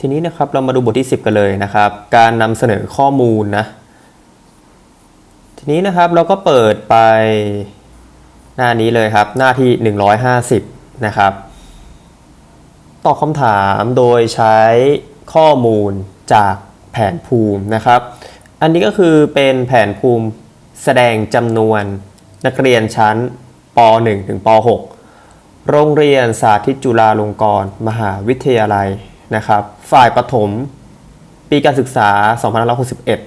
ทีนี้นะครับเรามาดูบทที่ 10 กันเลยนะครับ การนำเสนอข้อมูลนะ ทีนี้นะครับเราก็เปิดไปหน้านี้เลยครับ หน้าที่ 150 นะครับ ตอบคำถามโดยใช้ข้อมูลจากแผนภูมินะครับ อันนี้ก็คือเป็นแผนภูมิแสดงจำนวนนักเรียนชั้นป .1 ถึงป .6 โรงเรียนสาธิตจุฬาลงกรณ์มหาวิทยาลัย นะครับ ฝ่ายประถมปีการศึกษา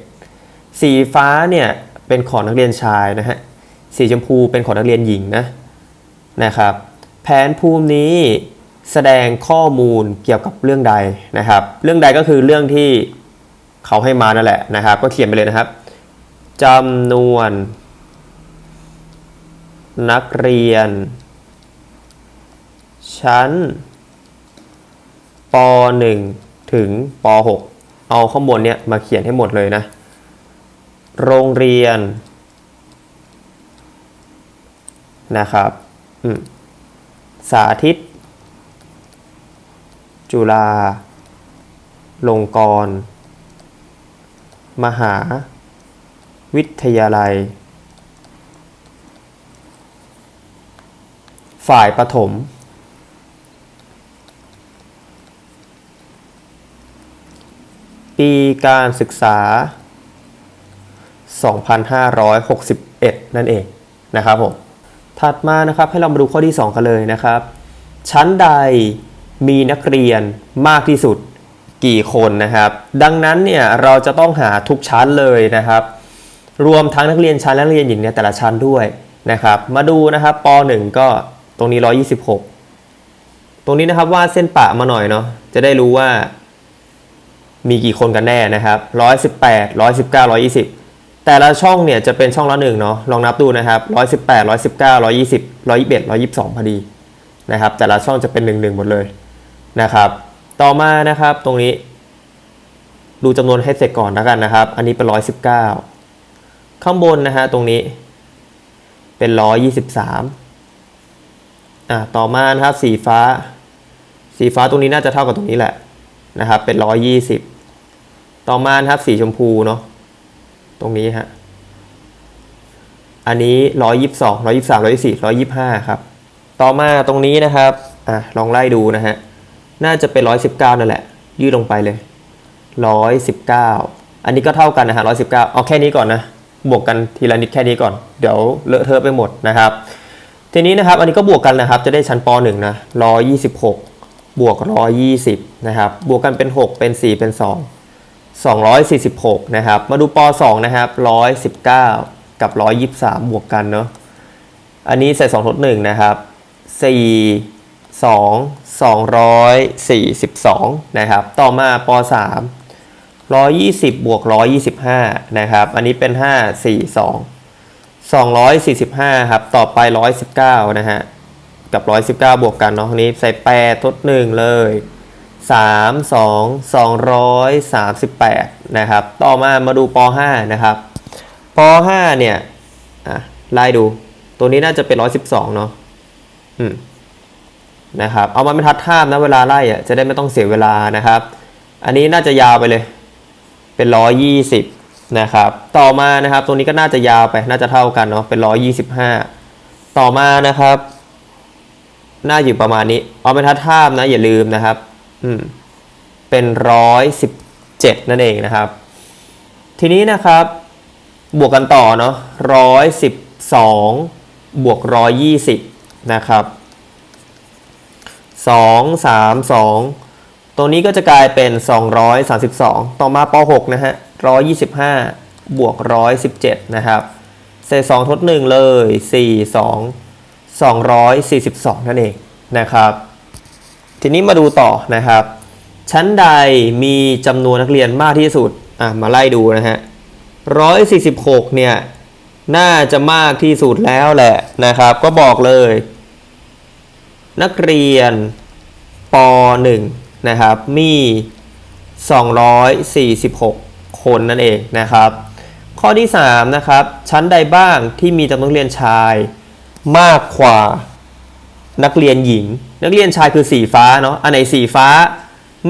2561 สีฟ้าเนี่ยเป็นของนักเรียนชายนะฮะ สีชมพูเป็นของนักเรียนหญิงนะนะครับ แผนภูมินี้แสดงข้อมูลเกี่ยวกับเรื่องใดนะครับ เรื่องใดก็คือเรื่องที่เขาให้มานั่นแหละนะครับ ก็เขียนไปเลยนะครับจำนวน นักเรียน ชั้น ป .1 ถึงป .6 เอาข้างบนเนี่ยมาเขียนให้หมดเลยนะ โรงเรียน นะครับอืมสาธิต จุฬาลงกรณ์มหา วิทยาลัย ฝ่ายประถม ปีการศึกษา 2561 นั่นเองนะครับผม ถัดมานะครับให้เรามาดูข้อที่ 2 กันเลยนะครับ ชั้นใดมีนักเรียนมากที่สุดกี่คนนะครับ ดังนั้นเนี่ยเราจะต้องหาทุกชั้นเลยนะครับ รวมทั้งนักเรียนชั้นและนักเรียนหญิงในแต่ละชั้นด้วยนะครับ มาดูนะครับป .1 ก็ตรงนี้ 126 ตรงนี้นะครับวาดเส้นปะมาหน่อยเนาะจะได้รู้ว่า มีกี่คนกันแน่นะครับ118 119 120 แต่ละช่องเนี่ยจะเป็นช่องละหนึ่งเนาะลองนับดูนะครับ118 119 120 121 122พอดีนะครับแต่ละช่องจะเป็น1 1หมดเลยนะครับ ต่อมานะครับตรงนี้ ดูจำนวนให้เสร็จก่อนแล้วกันนะครับ อันนี้เป็น 119 ข้างบนนะฮะตรงนี้เป็น 123อ่าต่อมานะครับสีฟ้า สีฟ้าตรงนี้น่าจะเท่ากับตรงนี้แหละนะครับเป็น 120 ต่อมาครับสีชมพูเนาะตรงนี้ฮะอันนี้122 123 124 125ครับ ต่อมาตรงนี้นะครับอะลองไล่ดูนะฮะน่าจะเป็น119นั่นแหละ ยืดลงไปเลย119อันนี้ก็เท่ากันนะฮะ119เอาแค่นี้ก่อนนะบวกกันทีละนิดแค่นี้ก่อน เดี๋ยวเลอะเทอะไปหมดนะครับ ทีนี้นะครับอันนี้ก็บวกกันนะครับ จะได้ชั้นป .1 นะ126 บวก 120 นะครับ บวกกันเป็น 6 เป็น 4 เป็น 2 246 นะครับ มาดูป .2 นะครับ 119 กับ 123 บวกกันเนาะ อันนี้ใส่2ทด1นะครับ 4 2 242 นะครับ ต่อมาป .3 120 บวก 125 นะครับ อันนี้เป็น 5 4 2 245 ครับ ต่อไป 119 นะฮะ กับ 119 บวกกันเนาะนี้ใส่ 8 ทด 1 เลย 3 2 238นะครับต่อมามาดูป .5 นะครับป .5 เนี่ยไล่ดูตัวนี้น่าจะเป็น 112 เนาะอืมนะครับเอามาเป็นทัดท่ามนะเวลาไล่อะจะได้ไม่ต้องเสียเวลานะครับ อันนี้น่าจะยาวไปเลย เป็น 120 นะครับ ต่อมานะครับตรงนี้ก็น่าจะยาวไปน่าจะเท่ากันเนาะเป็น 125 ต่อมานะครับ น่าอยู่ประมาณนี้ เอาเป็นทัดท่ามนะอย่าลืมนะครับ เป็นร้อยสิบเจ็ดนั่นเองนะครับ ทีนี้นะครับบวกกันต่อเนาะร้อยสิบสองบวกร้อยยี่สิบนะครับสองสามสองตัวนี้ก็จะกลายเป็นสองร้อยสามสิบสองต่อมาปหกนะฮะร้อยยี่สิบห้าบวกร้อยสิบเจ็ดนะครับเศษสองทดหนึ่งเลยสี่สองสองร้อยสี่สิบสองนั่นเองนะครับ ทีนี้มาดูต่อนะครับ ชั้นใดมีจำนวนนักเรียนมากที่สุดอะมาไล่ดูนะฮะร้อยสี่สิบหกเนี่ยน่าจะมากที่สุดแล้วแหละนะครับ ก็บอกเลย นักเรียนป .1 นะครับมี 246 คนนั่นเองนะครับ ข้อที่ 3 นะครับ ชั้นใดบ้างที่มีจำนวนนักเรียนชายมากกว่านักเรียนหญิง นักเรียนชายคือสีฟ้าเนาะอันไหนสีฟ้า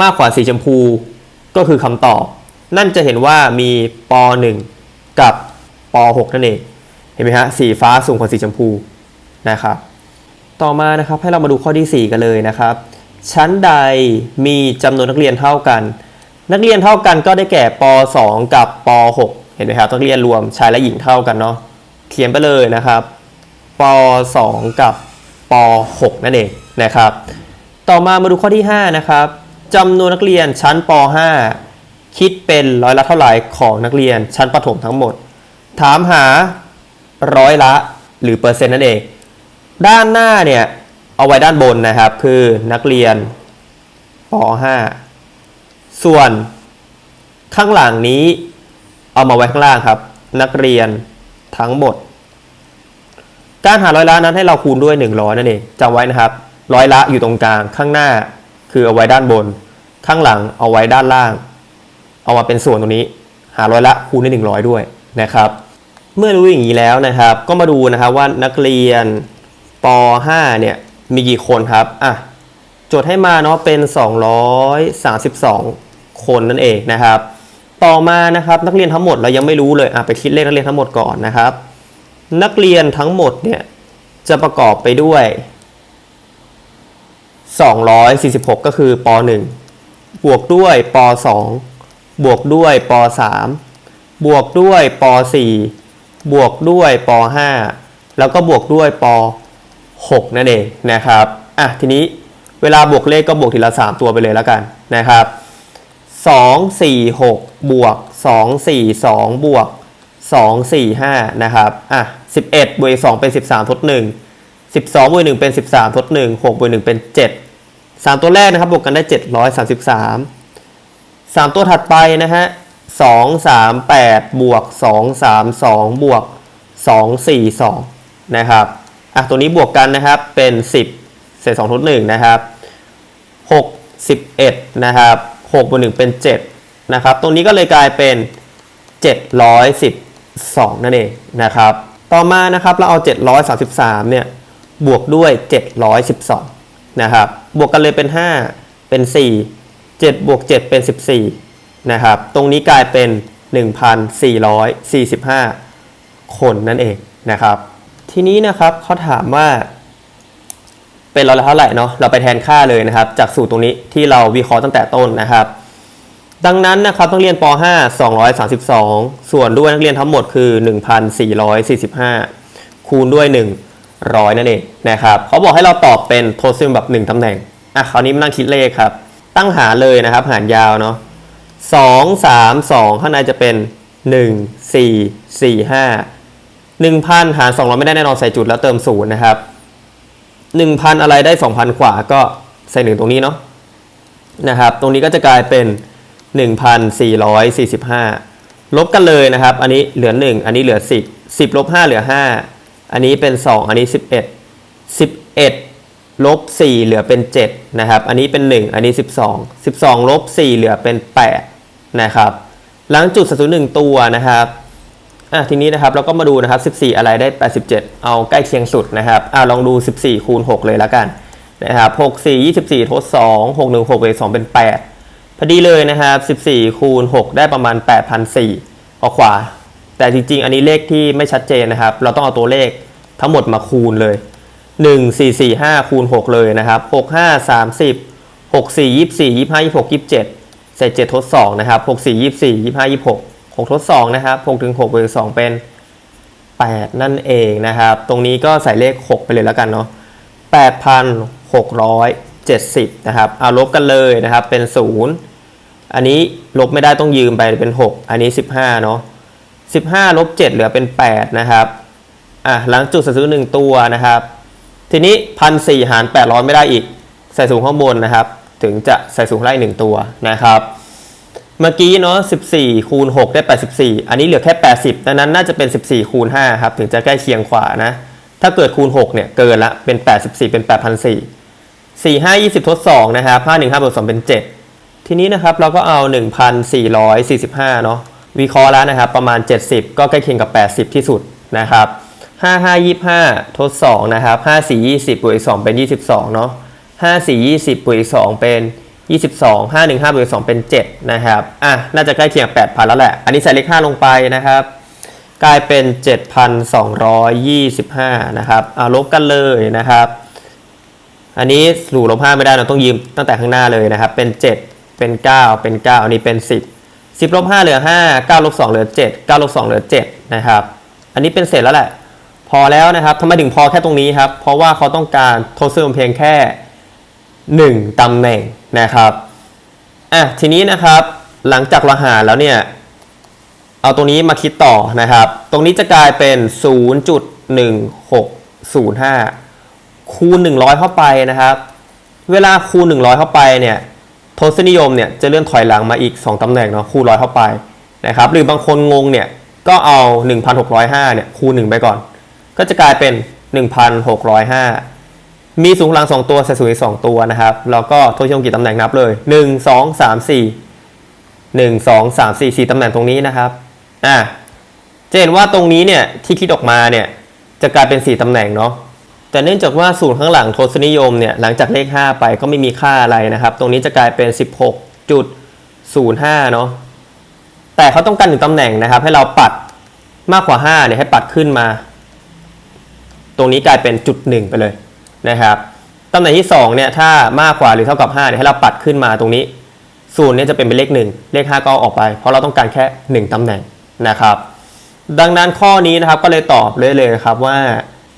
มากกว่าสีชมพูก็คือคำตอบ นั่นจะเห็นว่ามีป .1 กับป .6 นั่นเอง เห็นไหมฮะ สีฟ้าสูงกว่าสีชมพูนะครับ ต่อมานะครับให้เรามาดูข้อที่ 4 กันเลยนะครับ ชั้นใดมีจำนวนนักเรียนเท่ากัน นักเรียนเท่ากันก็ได้แก่ป .2 กับป .6 เห็นไหมครับ นักเรียนรวมชายและหญิงเท่ากันเนาะ เขียนไปเลยนะครับป .2 กับป .6 นั่นเอง นะครับ ต่อมามาดูข้อที่ 5 นะครับจำนวนนักเรียนชั้นป .5 คิดเป็นร้อยละเท่าไหร่ของนักเรียนชั้นประถมทั้งหมด ถามหาร้อยละหรือเปอร์เซ็นต์นั่นเอง ด้านหน้าเนี่ยเอาไว้ด้านบนนะครับคือนักเรียนป .5 ส่วนข้างหลังนี้เอามาไว้ข้างล่างครับ นักเรียนทั้งหมด การหาร้อยละนั้นให้เราคูณด้วย 100 นั่นเองจำไว้นะครับ ร้อยละอยู่ตรงกลาง ข้างหน้าคือเอาไว้ด้านบน ข้างหลังเอาไว้ด้านล่าง เอามาเป็นส่วนตรงนี้ หาร้อยละคูณด้วย100 ด้วยนะครับ เมื่อรู้อย่างนี้แล้วนะครับ ก็มาดูนะครับว่านักเรียนป .5 เนี่ยมีกี่คนครับอะจทย์ให้มาเนาะเป็น 232 คนนั่นเองนะครับ ต่อมานะครับนักเรียนทั้งหมดเรายังไม่รู้เลยอะไปคิดเลขนักเรียนทั้งหมดก่อนนะครับ นักเรียนทั้งหมดเนี่ยจะประกอบไปด้วย 246 ก็คือป .1 บวกด้วยป .2 บวกด้วยป .3 บวกด้วยป .4 บวกด้วยป .5 แล้วก็บวกด้วยป .6 นั่นเองนะครับอะทีนี้เวลาบวกเลขก็บวกทีละ 3 ตัวไปเลยแล้วกันนะครับ 2 4 6 บวก 2 4 2 บวก 2 4 5 นะครับอะ11 บวกอีก2เป็น 13 ทด 1 12บวก1เป็น 13 ทด1 6บวก1เป็น 7 3 ตัวแรกนะครับบวกกันได้ 733 3 ตัวถัดไปนะฮะ2 3 8 บวก 2 3 2 บวก 2 4 2 นะครับอะตัวนี้บวกกันนะครับเป็น 10 เศษ2ทด1นะครับ 6 11 นะครับ6บวก1เป็น 7 นะครับ ตรงนี้ก็เลยกลายเป็น 712 นั่นเองนะครับ ต่อมานะครับเราเอา 733 เนี่ย บวกด้วย 712 นะครับ บวกกันเลยเป็น 5 เป็น 4 7บวก7เป็น 14 นะครับ ตรงนี้กลายเป็น 1,445 คนนั่นเองนะครับ ทีนี้นะครับเขาถามว่า เป็นร้อยละเท่าไหร่เนาะเราไปแทนค่าเลยนะครับ จากสูตรตรงนี้ที่เราวิเคราะห์ตั้งแต่ต้นนะครับ ดังนั้นนะครับต้องเรียนป .5 232 ส่วนด้วยนักเรียนทั้งหมดคือ 1,445 คูณด้วย 100นั่นเองนะครับเขาบอกให้เราตอบเป็นโทซิมแบบ 1ตำแหน่งอะคราวนี้มานั่งคิดเลขครับ ตั้งหารเลยนะครับ หารยาวเนาะ2 3 2ข้างในจะเป็น1 4 4 5 1,000หาร200ไม่ได้แน่นอนใส่จุดแล้วเติมศูนย์นะครับ1,000อะไรได้2,000กว่าก็ใส่หนึ่งตรงนี้เนาะนะครับ ตรงนี้ก็จะกลายเป็น1,445ลบกันเลยนะครับ อันนี้เหลือ1อันนี้เหลือ10 10ลบ5เหลือ5 อันนี้เป็น 2 อันนี้ 11 11ลบ4เหลือเป็น7นะครับอันนี้เป็น 1 อันนี้ 12 12ลบ4เหลือเป็น8นะครับหลังจุดศูนย์หนึ่งตัวนะครับอะทีนี้นะครับเราก็มาดูนะครับ 14 อะไรได้ 87 เอาใกล้เคียงสุดนะครับอะลองดู 14 คูณ 6 เลยแล้วกันนะครับ6 4 24 ทด 2 6 1 6บวก2เป็น 8 พอดีเลยนะครับ 14 คูณ 6 ได้ประมาณ8,400ออกขวา แต่จริงๆ อันนี้เลขที่ไม่ชัดเจนนะครับ เราต้องเอาตัวเลขทั้งหมดมาคูณเลย 1 4 4 5คูณ6เลยนะครับ 6 5 30 6 4 24 25 26 27 เศษ7ทด2นะครับ 6 4 24 25 26 6 ทด 2 นะครับ6ถึง6บวก2เป็น 8 นั่นเองนะครับ ตรงนี้ก็ใส่เลข 6 ไปเลยแล้วกันเนาะ8,670 นะครับ เอาลบกันเลยนะครับเป็น 0 อันนี้ลบไม่ได้ต้องยืมไปเป็น 6 อันนี้ 15 เนาะ 15ลบ7เหลือเป็น 8 นะครับอะหลังจุดซื้อหนึ่งตัวนะครับ ทีนี้พันสี่หาร800ไม่ได้อีก ใส่สูงข้างบนนะครับ ถึงจะใส่สูงได้หนึ่งตัวนะครับ เมื่อกี้เนาะ14คูณ6ได้84อันนี้เหลือแค่80ดังนั้นน่าจะเป็น14คูณ5ครับ ถึงจะใกล้เคียงขวานะ ถ้าเกิดคูณ6เนี่ยเกินละเป็น84เป็น8,400 4 5 20ทด2นะครับ5 1 5บวก2เป็น7ทีนี้นะครับเราก็เอา1,445เนาะ วิเคราะห์แล้วนะครับ ประมาณ 70 ก็ใกล้เคียงกับ 80 ที่สุดนะครับ 5 5 25 ทด 2 นะครับ 5 4 20 บวกอีก 2 เป็น 22 เนาะ5 4 20 บวกอีก 2 เป็น 22 5 1 5 บวก2เป็น 7 นะครับ อะ น่าจะใกล้เคียง 8,000 แล้วแหละ อันนี้ใส่เลข 5 ลงไปนะครับ กลายเป็น 7,225 นะครับอ่าลบกันเลยนะครับ อันนี้สู่ลบ5ไม่ได้เราต้องยืมตั้งแต่ข้างหน้าเลยนะครับ เป็น 7 เป็น 9 เป็น 9 อันนี้เป็น 10 10ลบ5เหลือ 5 9ลบ2เหลือ 7 9ลบ2เหลือ 7 นะครับ อันนี้เป็นเศษแล้วแหละ พอแล้วนะครับทำไมถึงพอแค่ตรงนี้ครับ เพราะว่าเขาต้องการทดสริมเพียงแค่ 1ตำแหน่งนะครับอะทีนี้นะครับหลังจากเราหารแล้วเนี่ย เอาตรงนี้มาคิดต่อนะครับ ตรงนี้จะกลายเป็น 0.1605 คูณ 100 เข้าไปนะครับ เวลาคูณ 100 เข้าไปเนี่ย ทศนิยมเนี่ยจะเลื่อนถอยหลังมาอีก 2ตำแหน่งเนาะคูณร้อยเข้าไปนะครับหรือบางคนงงเนี่ยก็เอา 1,605เนี่ยคูณ1ไปก่อน ก็จะกลายเป็น 1,605 มีสูงหลัง 2 ตัวใส่สูงอีก 2 ตัวนะครับแล้วก็ทศนิยมกี่ตำแหน่งนับเลย 1 2 3 4 1 2 3 4 4ตำแหน่งตรงนี้นะครับอะจะเห็นว่าตรงนี้เนี่ยที่คิดออกมาเนี่ยจะกลายเป็น 4ตำแหน่งเนาะ แต่เนื่องจากว่าสูตรข้างหลังทศนิยมเนี่ยหลังจากเลข 5 ไปก็ไม่มีค่าอะไรนะครับ ตรงนี้จะกลายเป็น 16.05 เนาะแต่เขาต้องการหนึ่งตำแหน่งนะครับ ให้เราปัดมากกว่า 5 เนี่ยให้ปัดขึ้นมา ตรงนี้กลายเป็นจุดหนึ่งไปเลยนะครับตำแหน่งที่2เนี่ยถ้ามากกว่าหรือเท่ากับ5เนี่ยให้เราปัดขึ้นมาตรงนี้ศูนย์เนี่ยจะเป็นเป็นเลข 1 เลข 5 ก็เอาออกไป เพราะเราต้องการแค่ 1ตำแหน่งนะครับ ดังนั้นข้อนี้นะครับก็เลยตอบเลยเลยครับว่า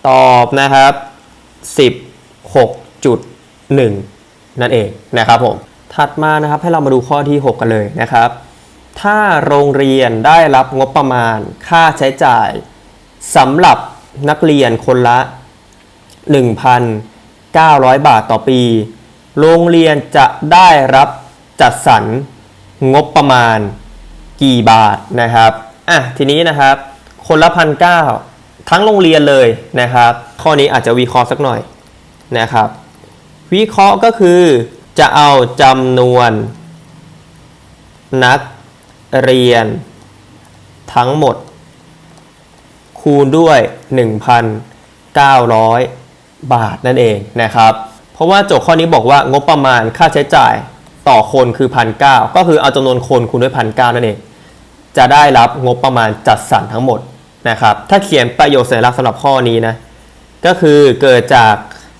ตอบนะครับ 16.1 นั่นเองนะครับผม ถัดมานะครับให้เรามาดูข้อที่ 6 กันเลยนะครับ ถ้าโรงเรียนได้รับงบประมาณค่าใช้จ่ายสำหรับนักเรียนคนละ 1,900 บาทต่อปี โรงเรียนจะได้รับจัดสรรงบประมาณกี่บาทนะครับ อะ ทีนี้นะครับ คนละพันเก้า ทั้งโรงเรียนเลยนะครับ ข้อนี้อาจจะวิเคราะห์สักหน่อยนะครับ วิเคราะห์ก็คือจะเอาจำนวน นักเรียน ทั้งหมด คูณด้วย 1,900 บาทนั่นเองนะครับ เพราะว่าโจทย์ข้อนี้บอกว่างบประมาณค่าใช้จ่ายต่อคนคือพันเก็คือเอาจำนวนคนคูณด้วยพันเนั่นเอง จะได้รับงบประมาณจัดสรรทั้งหมด นะครับ ถ้าเขียนประโยคสัญลักษณ์สำหรับข้อนี้นะ ก็คือเกิดจาก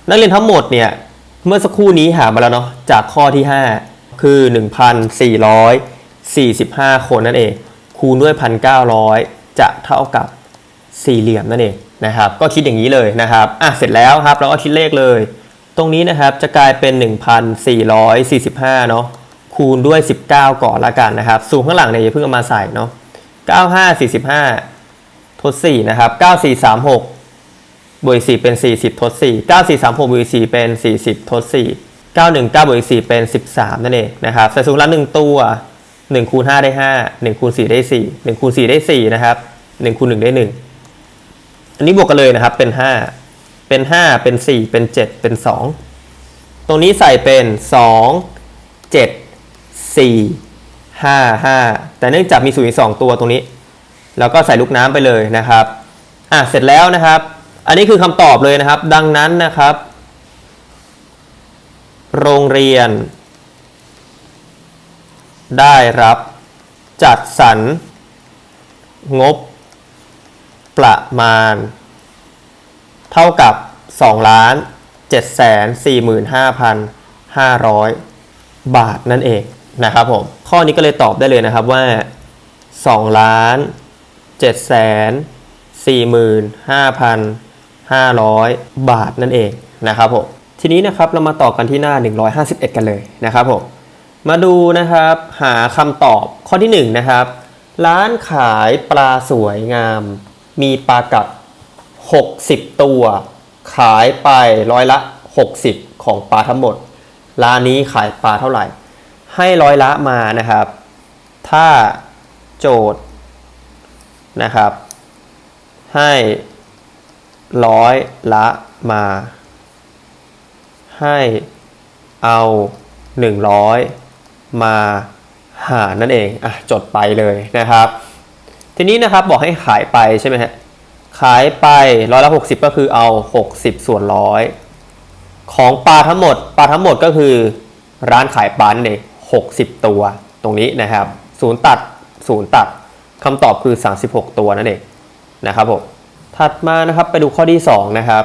นักเรียนทั้งหมดเนี่ย เมื่อสักครู่นี้หามาแล้วเนาะ จากข้อที่ 5 คือ 1,445 คนนั่นเอง คูณด้วย 1,900 จะเท่ากับสี่เหลี่ยมนั่นเองนะครับ ก็คิดอย่างนี้เลยนะครับ อะ เสร็จแล้วครับ เราก็คิดเลขเลย ตรงนี้นะครับ จะกลายเป็น 1,445 เนาะ คูณด้วย 19 ก่อนละกันนะครับ สูงข้างหลังเนี่ยอย่าเพิ่งเอามาใส่เนาะ95 45 ทด4นะครับ9436บวก4เป็น 40 ทด 4 9436บวก4เป็น 40 ทด 4 919บวก4เป็น 13 นั่นเองนะครับใส่สูงละ1ตัว 1 คูณ 5 ได้ 5 1 คูณ 4 ได้ 4 1 คูณ 4 ได้ 4 นะครับ 1 คูณ 1 ได้ 1 อันนี้บวกกันเลยนะครับ เป็น 5 เป็น 5 เป็น 4 เป็น 7 เป็น 2 ตรงนี้ใส่เป็น 2 7 4 5 5 แต่เนื่องจากมีศูนย์อีก2ตัวตรงนี้ แล้วก็ใส่ลูกน้ำไปเลยนะครับอะเสร็จแล้วนะครับ อันนี้คือคำตอบเลยนะครับ ดังนั้นนะครับ โรงเรียน ได้รับจัดสรรงบ ประมาณ เท่ากับ2ล้าน7แสน45,500 บาทนั่นเองนะครับผม ข้อนี้ก็เลยตอบได้เลยนะครับว่า2ล้าน7 แสน45,500บาทนั่นเองนะครับผมทีนี้นะครับเรามาต่อกันที่หน้า 151 กันเลยนะครับผมมาดูนะครับหาคำตอบข้อที่1นะครับร้านขายปลาสวยงาม มีปลากัด60 ตัว ขายไปร้อยละ 60 ของปลาทั้งหมด ร้านนี้ขายปลาเท่าไหร่ ให้ร้อยละมานะครับ ถ้าโจทย์ นะครับ ให้ร้อยละมา ให้เอาหนึ่งร้อยมาหารนั่นเองอะจดไปเลยนะครับ ทีนี้นะครับบอกให้ขายไปใช่ไหมฮะขายไปร้อยละหกสิบก็คือเอาหกสิบส่วนร้อยของปลาทั้งหมดปลาทั้งหมดก็คือร้านขายปลาเนั่นเอง60ตัวตรงนี้นะครับศูนย์ตัดศูนย์ตัด คำตอบคือ 36 ตัวนั่นเองนะครับผมถัดมานะครับไปดูข้อที่ 2 นะครับ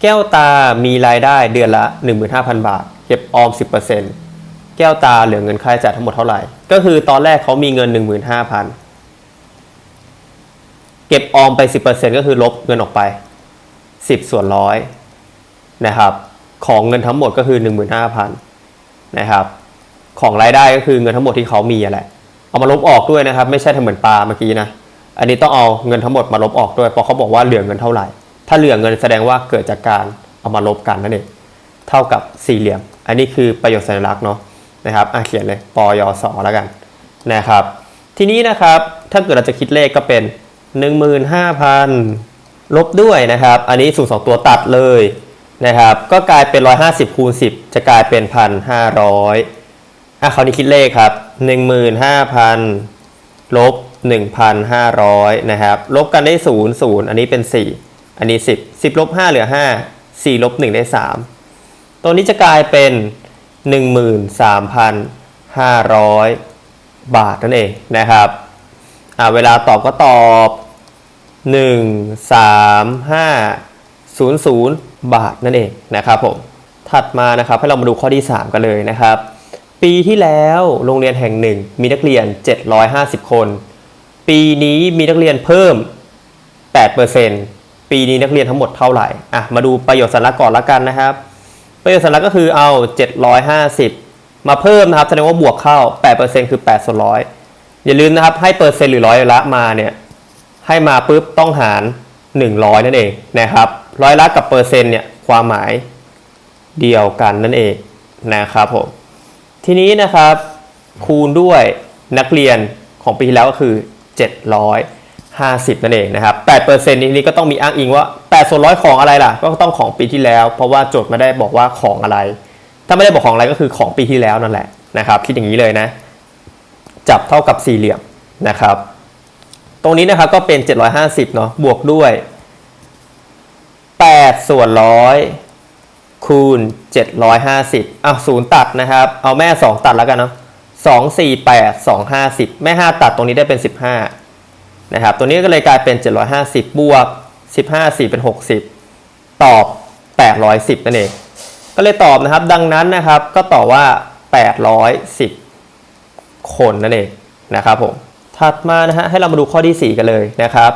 แก้วตามีรายได้เดือนละ 15,000 บาท เก็บออม 10%แก้วตาเหลือเงินค่าใช้จ่ายทั้งหมดเท่าไหร่ ก็คือตอนแรกเขามีเงิน 15,000 เก็บออมไป 10%ก็คือลบเงินออกไป 10 ส่วนร้อยนะครับของเงินทั้งหมดก็คือ 15,000นะครับของรายได้ก็คือเงินทั้งหมดที่เขามีแหละ เอามาลบออกด้วยนะครับ ไม่ใช่ทำเหมือนปลาเมื่อกี้นะ อันนี้ต้องเอาเงินทั้งหมดมาลบออกด้วยเพราะเขาบอกว่าเหลือเงินเท่าไหร่ ถ้าเหลือเงินแสดงว่าเกิดจากการเอามาลบกันนั่นเองเท่ากับสี่เหลี่ยม อันนี้คือประโยชน์สัญลักษณ์เนาะนะครับอะเขียนเลยปยศแล้วกันนะครับ ทีนี้นะครับถ้าเกิดเราจะคิดเลขก็เป็น 15,000 ลบด้วยนะครับ อันนี้สูงสองตัวตัดเลยนะครับ ก็กลายเป็น 150คูณ10 จะกลายเป็น 1,500 อะคราวนี้คิดเลขครับ15,000ลบ1,500นะครับ ลบกันได้ 0 0 อันนี้เป็น 4 อันนี้ 10 10ลบ5เหลือ 5 4ลบ1ได้ 3 ตัวนี้จะกลายเป็น 13,500 บาทนั่นเองนะครับอ่าเวลาตอบก็ตอบ 1 3 5 0 0 บาทนั่นเองนะครับผม ถัดมานะครับให้เรามาดูข้อที่ 3 กันเลยนะครับ ปีที่แล้วโรงเรียนแห่งหนึ่งมีนักเรียน 750 คน ปีนี้มีนักเรียนเพิ่ม 8%ปีนี้นักเรียนทั้งหมดเท่าไหร่อะมาดูประโยชน์สัญลักษณ์ก่อนละกันนะครับ ประโยชน์สัญลักษณ์ก็คือเอา 750 มาเพิ่มนะครับแสดงว่าบวกเข้า 8%คือ8ส่วนร้อยอย่าลืมนะครับให้เปอร์เซ็นต์หรือร้อยละมาเนี่ยให้มาปุ๊บต้องหาร 100 นั่นเองนะครับร้อยละกับเปอร์เซ็นต์เนี่ยความหมายเดียวกันนั่นเองนะครับผม ทีนี้นะครับคูณด้วยนักเรียนของปีที่แล้วก็คือ 750 นั่นเองนะครับ8%นี้นี่ก็ต้องมีอ้างอิงว่า8ส่วนร้อยของอะไรล่ะ ก็ต้องของปีที่แล้ว เพราะว่าโจทย์ไม่ได้บอกว่าของอะไร ถ้าไม่ได้บอกของอะไรก็คือของปีที่แล้วนั่นแหละนะครับ คิดอย่างนี้เลยนะ จับเท่ากับสี่เหลี่ยมนะครับ ตรงนี้นะครับก็เป็น 750เนาะบวกด้วย8ส่วนร้อย คูณ 750อ้าวศูนย์ตัดนะครับ เอาแม่ 2 ตัดแล้วกันเนาะ2 4 8 2 50 แม่ 5 ตัดตรงนี้ได้เป็น 15นะครับ ตัวนี้ก็เลยกลายเป็น 750 บวก 15 4 เป็น 60 ตอบ 810 นั่นเอง ก็เลยตอบนะครับ ดังนั้นนะครับ ก็ตอบว่า 810 คนนั่นเองนะครับผม ถัดมานะฮะ ให้เรามาดูข้อที่ 4 กันเลยนะครับ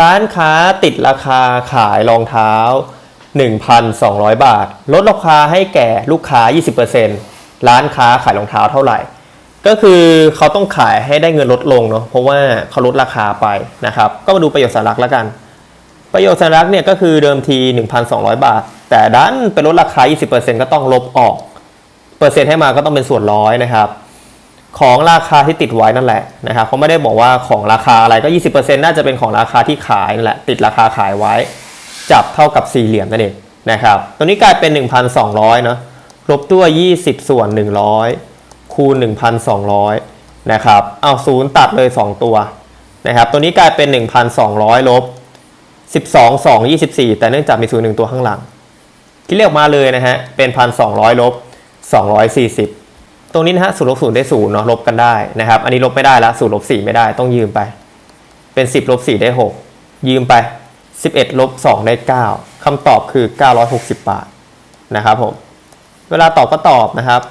ร้านค้าติดราคาขายรองเท้า 1,200 บาท ลดราคาให้แก่ลูกค้า 20%ร้านค้าขายรองเท้าเท่าไหร่ ก็คือเขาต้องขายให้ได้เงินลดลงเนาะเพราะว่าเขาลดราคาไปนะครับ ก็มาดูประโยชน์สัญลักแล้วกัน ประโยชน์สัญลักเนี่ยก็คือเดิมที 1,200 บาท แต่ดันไปลดราคา 20%ก็ต้องลบออก เปอร์เซ็นต์ให้มาก็ต้องเป็นส่วนร้อยนะครับ ของราคาที่ติดไว้นั่นแหละนะครับเขาไม่ได้บอกว่าของราคาอะไรก็ 20%น่าจะเป็นของราคาที่ขายนั่นแหละติดราคาขายไว้ จับเท่ากับสี่เหลี่ยมนั่นเองนะครับ ตัวนี้กลายเป็น 1,200เนาะลบด้วย 20 ส่วน 100 คูณ 1,200 นะครับ เอาศูนย์ตัดเลย 2 ตัวนะครับ ตัวนี้กลายเป็น 1,200ลบ12 2 24 แต่เนื่องจากมีศูนย์หนึ่งตัวข้างหลัง คิดเลขออกมาเลยนะฮะ เป็น 1,200ลบ240 ตรงนี้นะฮะศูนย์ลบศูนย์ได้ศูนย์เนาะลบกันได้นะครับ อันนี้ลบไม่ได้ละศูนย์ลบ4ไม่ได้ต้องยืมไป เป็น 10ลบ4ได้ 6 ยืมไป 11ลบ2ได้ 9คำตอบคือ 960 บาทนะครับผม เวลาตอบก็ตอบนะครับ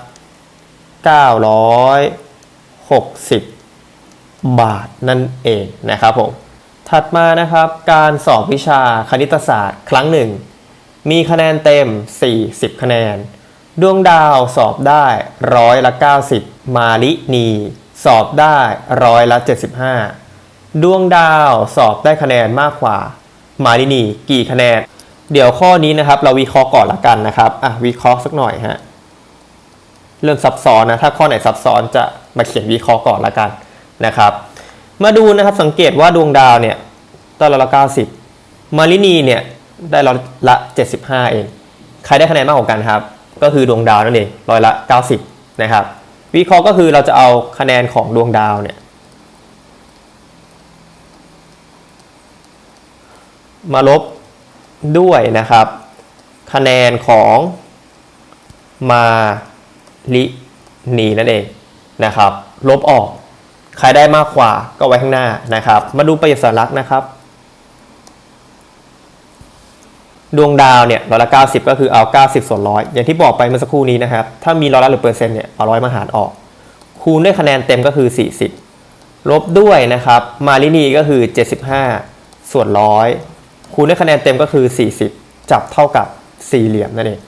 960 บาทนั่นเองนะครับผม ถัดมานะครับการสอบวิชาคณิตศาสตร์ครั้งหนึ่ง มีคะแนนเต็ม 40 คะแนน ดวงดาวสอบได้ร้อยละ 90 มาลินี สอบได้ร้อยละ 75 ดวงดาวสอบได้คะแนนมากกว่า มาลินีกี่คะแนน เดี๋ยวข้อนี้นะครับ เราวิเคราะห์ก่อนละกันนะครับอะวิเคราะห์สักหน่อยฮะเรื่องซับซ้อนนะถ้าข้อไหนซับซ้อนจะมาเขียนวิเคราะห์ก่อนละกันนะครับ มาดูนะครับสังเกตว่าดวงดาวเนี่ยได้ร้อยละ90มาลินีเนี่ยได้ร้อยละ75เองใครได้คะแนนมากกว่ากันครับ ก็คือดวงดาวนั่นเองร้อยละ90นะครับวิเคราะห์ก็คือเราจะเอาคะแนนของดวงดาวเนี่ย มาลบด้วยนะครับ คะแนนของมาลินีนั่นเองนะครับ ลบออก ใครได้มากกว่าก็ไว้ข้างหน้านะครับ มาดูประโยชน์สัญลักษณ์นะครับ ดวงดาวเนี่ยร้อยละ90ก็คือเอา90ส่วนร้อยอย่างที่บอกไปเมื่อสักครู่นี้นะครับ ถ้ามีร้อยละหรือเปอร์เซ็นต์เนี่ยเอาร้อยมาหารออก คูณด้วยคะแนนเต็มก็คือ40ลบด้วยนะครับ มาลินีก็คือ75ส่วนร้อย คูณด้วยคะแนนเต็มก็คือ 40 จับเท่ากับสี่เหลี่ยมนั่นเอง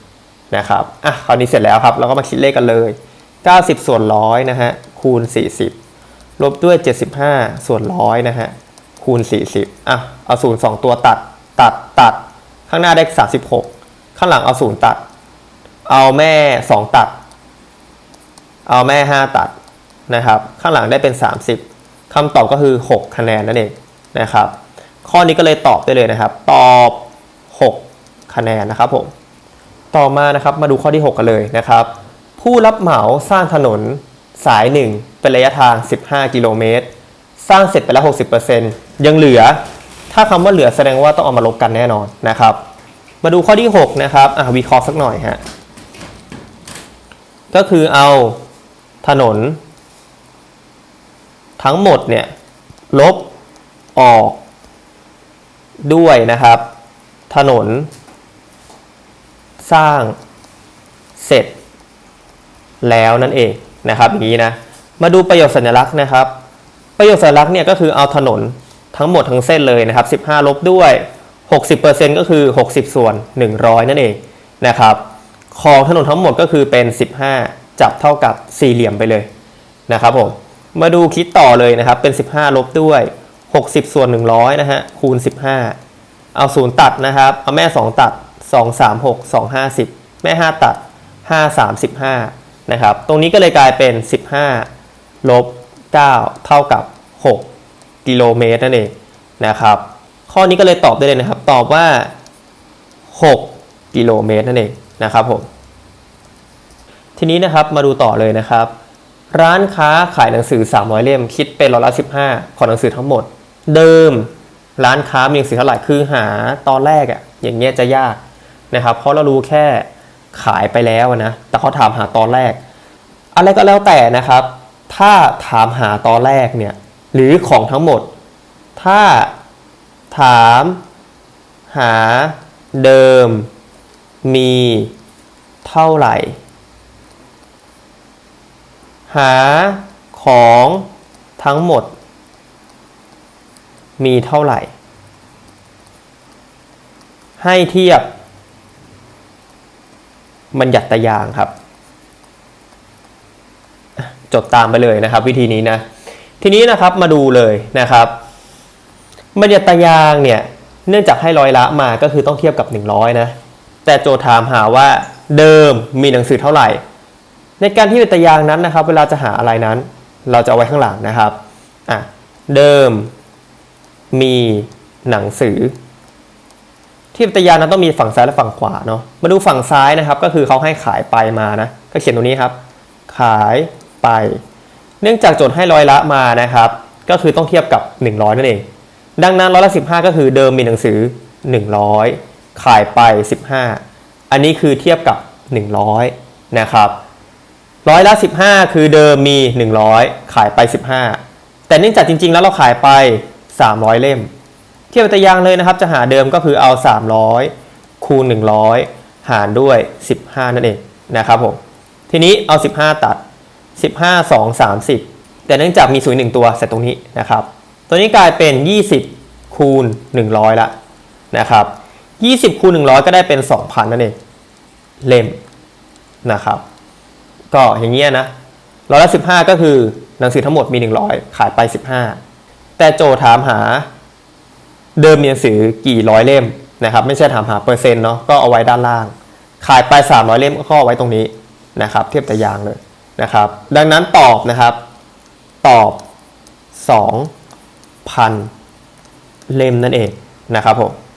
นะครับอะคราวนี้เสร็จแล้วครับเราก็มาคิดเลขกันเลย 90 ส่วนร้อยนะฮะคูณ 40 ลบด้วย 75 ส่วนร้อยนะฮะคูณ 40อะเอาศูนย์สองตัวตัดตัดตัด ข้างหน้าได้ 36 ข้างหลังเอาศูนย์ตัด เอาแม่ 2 ตัด เอาแม่ 5 ตัดนะครับ ข้างหลังได้เป็น 30คำตอบก็คือ 6 คะแนนนั่นเองนะครับ ข้อนี้ก็เลยตอบได้เลยนะครับ ตอบ 6 คะแนนนะครับผม ต่อมานะครับมาดูข้อที่ 6 กันเลยนะครับ ผู้รับเหมาสร้างถนนสาย 1 เป็นระยะทาง 15 กิโลเมตร สร้างเสร็จไปแล้ว 60%ยังเหลือ ถ้าคำว่าเหลือแสดงว่าต้องเอามาลบกันแน่นอนนะครับ มาดูข้อที่ 6 นะครับอะวิเคราะห์สักหน่อยฮะ ก็คือเอาถนน ทั้งหมดเนี่ยลบออก ด้วยนะครับ ถนน สร้างเสร็จ แล้วนั่นเองนะครับอย่างนี้นะมาดูประโยชน์สัญลักษณ์นะครับ ประโยชน์สัญลักษณ์เนี่ยก็คือเอาถนนทั้งหมดทั้งเส้นเลยนะครับ 15 ลบด้วย 60%ก็คือ 60 ส่วน 100 นั่นเองนะครับของถนนทั้งหมดก็คือเป็น 15 จับเท่ากับสี่เหลี่ยมไปเลยนะครับผมมาดูคิดต่อเลยนะครับเป็น 15 ลบด้วย 60 ส่วน 100 นะฮะ คูณ 15 เอาศูนย์ตัดนะครับ เอาแม่ 2 ตัด 2 3 6 2 5 10 แม่ 5 ตัด 5 3 15 นะครับ ตรงนี้ก็เลยกลายเป็น 15 ลบ 9 เท่ากับ 6 กิโลเมตรนั่นเองนะครับ ข้อนี้ก็เลยตอบได้เลยนะครับ ตอบว่า 6 กิโลเมตรนั่นเองนะครับผม ทีนี้นะครับมาดูต่อเลยนะครับร้านค้าขายหนังสือ 300 เล่ม คิดเป็นร้อยละ15 ของหนังสือทั้งหมด เดิมร้านค้ามีหนังสือเท่าไหร่คือหาตอนแรกอะอย่างเงี้ยจะยากนะครับ เพราะเรารู้แค่ขายไปแล้วนะแต่เขาถามหาตอนแรก อะไรก็แล้วแต่นะครับ ถ้าถามหาตอนแรกเนี่ยหรือของทั้งหมด ถ้าถามหาเดิมมีเท่าไหร่ หาของทั้งหมด มีเท่าไหร่ ให้เทียบ บัญญัติยางครับ จดตามไปเลยนะครับ วิธีนี้นะ ทีนี้นะครับมาดูเลยนะครับ บัญญัติยางเนี่ยเนื่องจากให้ร้อยละมาก็คือต้องเทียบกับ 100 นะ แต่โจทย์ถามหาว่าเดิมมีหนังสือเท่าไหร่ ในการที่บัญญัติยางนั้นนะครับ เวลาจะหาอะไรนั้น เราจะเอาไว้ข้างหลังนะครับอะเดิม มีหนังสือ ที่บัญญัติยานั้นต้องมีฝั่งซ้ายและฝั่งขวาเนาะมาดูฝั่งซ้ายนะครับ ก็คือเขาให้ขายไปมานะ ก็เขียนตรงนี้ครับ ขายไป เนื่องจากโจทย์ให้ร้อยละมานะครับ ก็คือต้องเทียบกับ 100 นั่นเอง ดังนั้นร้อยละ15 ก็คือเดิมมีหนังสือ 100 ขายไป 15 อันนี้คือเทียบกับ 100 นะครับร้อยละ 15 คือเดิมมี 100 ขายไป 15 แต่เนื่องจากจริง ๆ แล้วเราขายไป 300 เล่ม เทียบตะยางเลยนะครับ จะหาเดิมก็คือเอา 300 คูณ 100 หารด้วย 15 นั่นเองนะครับผม ทีนี้เอา 15 ตัด 15 2 30 แต่เนื่องจากมีศูนย์หนึ่งตัวเสร็จตรงนี้นะครับ ตัวนี้กลายเป็น 20 คูณ 100 ละนะครับ 20 คูณ 100 ก็ได้เป็น 2,000 นั่นเอง เล่มนะครับ ก็อย่างเงี้ยนะร้อยละ15ก็คือหนังสือทั้งหมดมี 100 ขายไป 15 แต่โจถามหาเดิมมีหนังสือกี่ร้อยเล่มนะครับ ไม่ใช่ถามหาเปอร์เซ็นต์เนาะก็เอาไว้ด้านล่าง ขายไป 300 เล่มก็เอาไว้ตรงนี้นะครับ เทียบแต่ยางเลยนะครับ ดังนั้นตอบนะครับ ตอบ 2,000 เล่มนั่นเองนะครับผม